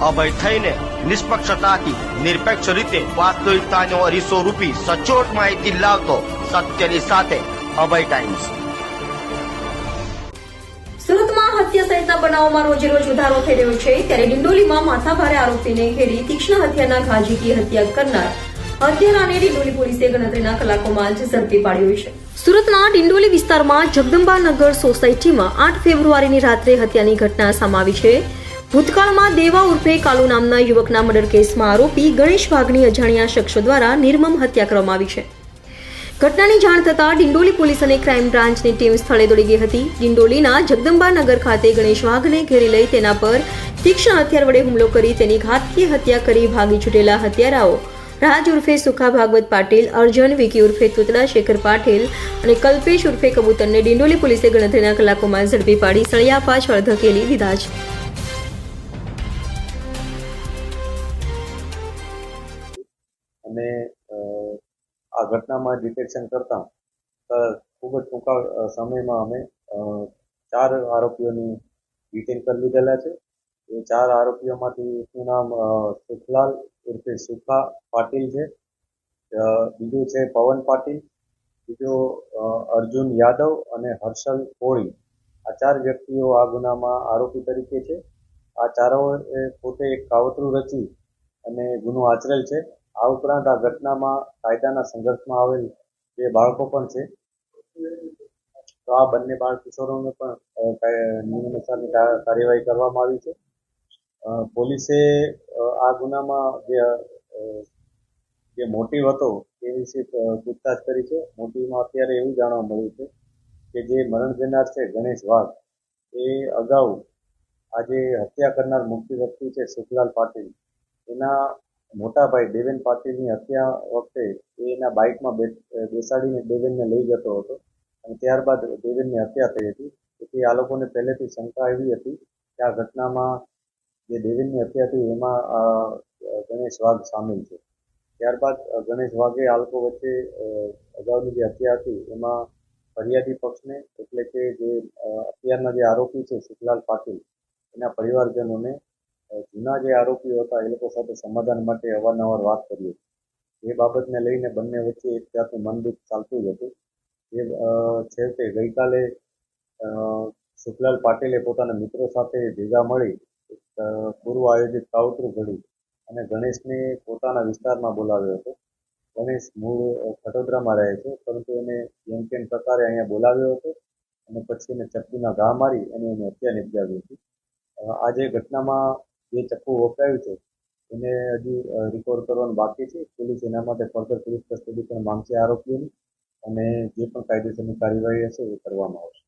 અભય થઈને નિષ્પક્ષતાથી, નિરપેક્ષ રીતે વાસ્તવિકતાનો અરીસો રૂપી સચોટ માહિતી લાવતો સત્યની સાથે અભય ટાઈમ્સ સુરતમાં હત્યા સહિતના બનાવોમાં રોજે રોજ વધારો થઈ રહ્યો છે, ત્યારે ડિંડોલીમાં માથાભારે આરોપીને ઘેરી તીક્ષ્ણ હત્યાના ઘા ઝીકી હત્યા કરનાર હત્યારાને ડિંડોલી પોલીસે ગણતરીના કલાકોમાં જ ઝડપી પાડ્યો છે. સુરતના ડિંડોલી વિસ્તારમાં જગદંબાનગર સોસાયટીમાં આઠ ફેબ્રુઆરીની રાત્રે હત્યાની ઘટના સમાવી છે. ભૂતકાળમાં દેવા ઉર્ફે કાલુ નામના યુવકના મર્ડર કેસમાં આરોપી ગણેશ વાઘની અજાણ્યા શખ્સો દ્વારા નિર્મમ હત્યા કરવામાં આવી છે. ઘટનાની જાણ થતાં ડિંડોલી પોલીસ અને ક્રાઇમ બ્રાન્ચની ટીમ સ્થળે દોડી ગઈ હતી. ડિંડોલીના જગદંબાનગર ખાતે ગણેશ વાઘને ઘેરી લઈ તેના પર તીક્ષ્ણ હથિયાર વડે હુમલો કરી તેની ઘાતકી હત્યા કરી ભાગી છૂટેલા હત્યારાઓ. રાજ ઉર્ફે સુખા ભાગવત પાટીલ, અર્જન, વિકી ઉર્ફે તુતડા, શેખર પાટીલ અને કલ્પેશ ઉર્ફે કબૂતરને ડિંડોલી પોલીસે ગણતરીના કલાકોમાં ઝડપી પાડી સળિયા પાછળ ધકેલી દીધા છે. અને આ ઘટનામાં ડિટેક્શન કરતાં ખૂબ જ ટૂંકા સમયમાં અમે ચાર આરોપીઓની ડિટેન કરી લીધેલા છે. એ ચાર આરોપીઓમાંથી એકનું નામ સુખલાલ ઉર્ફે સુખા પાટીલ છે. બીજું છે પવન પાટીલ. બીજો અર્જુન યાદવ અને હર્ષલ કોળી. આ ચાર વ્યક્તિઓ આ ગુનામાં આરોપી તરીકે છે. આ ચારોએ પોતે એક કાવતરું રચી અને ગુનો આચરેલ છે. આ ઉપરાંત આ ઘટનામાં કાયદાના સંઘર્ષમાં આવેલ બે બાળકો પણ છે. તો આ બંને બાળ કિશોરોને પણ અ, કાય- નિયમ અનુસારની કા- કાર્યવાહી કરવામાં આવી છે. પોલીસે આ ગુનામાં જે જે મોટિવ હતો તે વિશે પૂછતાછ કરી છે. મોટિવમાં અત્યારે એવું જાણવા મળ્યું છે કે જે મરણ જનાર છે ગણેશ વાઘ એ અગાઉ આજે હત્યા કરનાર મુખ્ય વ્યક્તિ છે સુખલાલ પાટીલ. એના મોટા ભાઈ દેવેન પાટીલની હત્યા વખતે એના બાઇકમાં બેસાડીને દેવેનને લઈ જતો હતો. અને ત્યારબાદ દેવેનની હત્યા થઈ હતી. તેથી આ લોકોને પહેલેથી શંકા એવી હતી કે આ ઘટનામાં જે દેવેનની હત્યા હતી એમાં ગણેશ વાઘ સામેલ છે. ત્યારબાદ ગણેશ વાઘે આ લોકો વચ્ચે અગાઉની જે હત્યા હતી એમાં ફરિયાદી પક્ષને એટલે કે જે અત્યારના જે આરોપી છે સુખલાલ પાટીલ, એના પરિવારજનોને જૂના જે આરોપીઓ હતા એ લોકો સાથે સમાધાન માટે અવારનવાર વાત કરી હતી. એ બાબતને લઈને બંને વચ્ચે એક જાતનું મનદુખ ચાલતું જ હતું. અ, છેવટે ગઈકાલે સુખલાલ પાટીલે પોતાના મિત્રો સાથે ભેગા મળી પૂર્વ આયોજિત કાવતરું ઘડ્યું અને ગણેશને પોતાના વિસ્તારમાં બોલાવ્યો હતો. ગણેશ મૂળ ખટોદરામાં રહે છે પરંતુ એને જેમ તેમ પ્રકારે અહીંયા બોલાવ્યો હતો અને પછી એને ચપ્પુના ઘા મારી અને એને હત્યા નિપજાવી હતી આજે ઘટનામાં જે ચપ્પુ વપરાયું છે. એને હજી રિકવર કરવાનું બાકી છે. પોલીસ એના માટે ફર્ધર પોલીસ કસ્ટડી પણ માંગશે આરોપીઓની અને જે પણ કાયદેસરની કાર્યવાહી હશે એ કરવામાં આવશે.